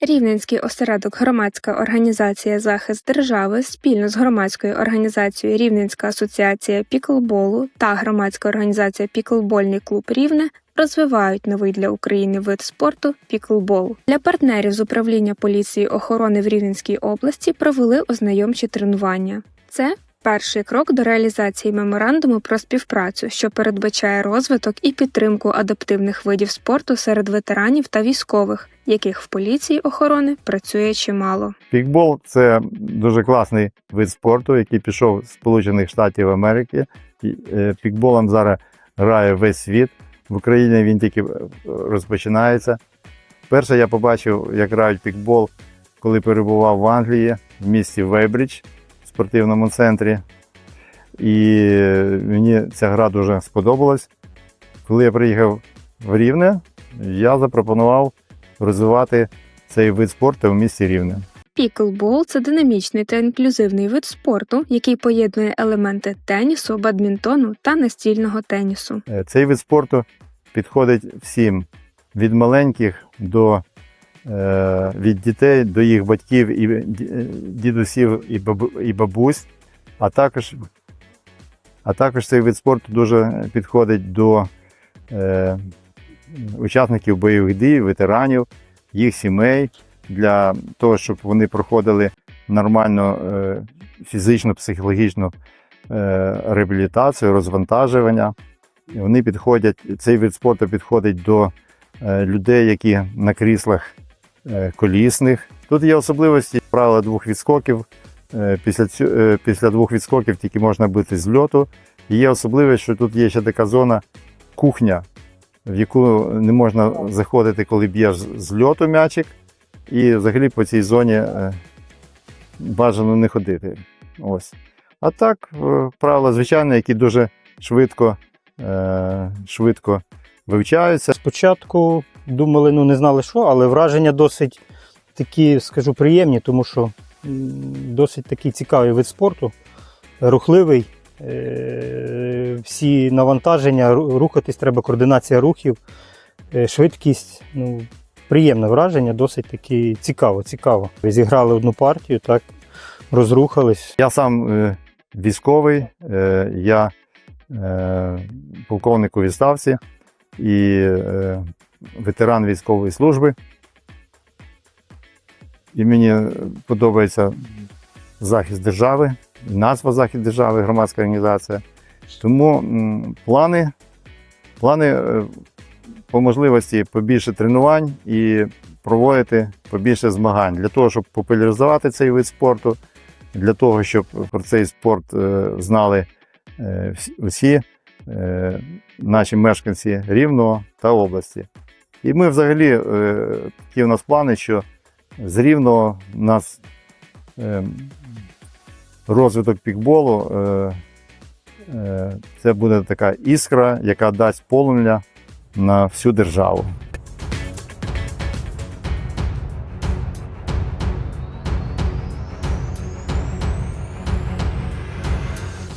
Рівненський осередок громадська організація Захист держави спільно з громадською організацією Рівненська асоціація піклболу та громадська організація Піклбольний клуб Рівне розвивають новий для України вид спорту піклбол. Для партнерів з управління поліції охорони в Рівненській області провели ознайомчі тренування. Це перший крок до реалізації меморандуму про співпрацю, що передбачає розвиток і підтримку адаптивних видів спорту серед ветеранів та військових, яких в поліції охорони працює чимало. Пікбол це дуже класний вид спорту, який пішов з Сполучених Штатів Америки. Е, Пікболом зараз грає весь світ. В Україні він тільки е, розпочинається. Перше я побачив, як грають пікбол, коли перебував в Англії в місті Вейбридж спортивному центрі. І мені ця гра дуже сподобалась. Коли я приїхав в Рівне, я запропонував розвивати цей вид спорту в місті Рівне. Піклбол це динамічний та інклюзивний вид спорту, який поєднує елементи тенісу, бадмінтону та настільного тенісу. Е, Цей вид спорту підходить всім від маленьких до від дітей до їх батьків і ді- е, дідусів і, бабу, і бабусь, а також, а також цей вид спорту дуже підходить до е, учасників бойових дій, ветеранів, їх сімей для того, щоб вони проходили нормальну е, фізичну, психологічну е, реабілітацію, розвантажування. Вони підходять, цей вид спорту підходить до е, людей, які на кріслах е, колісних. Тут є особливості правила двох відскоків. Е, Після, е, після двох відскоків тільки можна бити з льоту. Є особливість, що тут є ще така зона кухня, в яку не можна заходити, коли б'єш з- льоту м'ячик. І взагалі по цій зоні е, бажано не ходити. Ось. А так, е, правила звичайні, які дуже швидко, е, швидко вивчаються. Спочатку думали, ну не знали що, але враження досить такі, скажу, приємні, тому що досить такий цікавий вид спорту, рухливий. е, Всі навантаження, рухатись треба, координація рухів, е, швидкість. Ну, приємне враження, досить таки цікаво, цікаво. Зіграли одну партію, так, розрухались. Я сам е, військовий, я полковник у відставці і ветеран військової служби. І мені подобається захист держави, назва захист держави, громадська організація. Тому плани, плани е, по можливості побільше тренувань і проводити побільше змагань для того, щоб популяризувати цей вид спорту, для того, щоб про цей спорт е, знали всі е, наші мешканці Рівного та області. І ми взагалі е, такі у нас плани, що з Рівного у нас е, розвиток пікболу е, це буде така іскра, яка дасть полум'я на всю державу.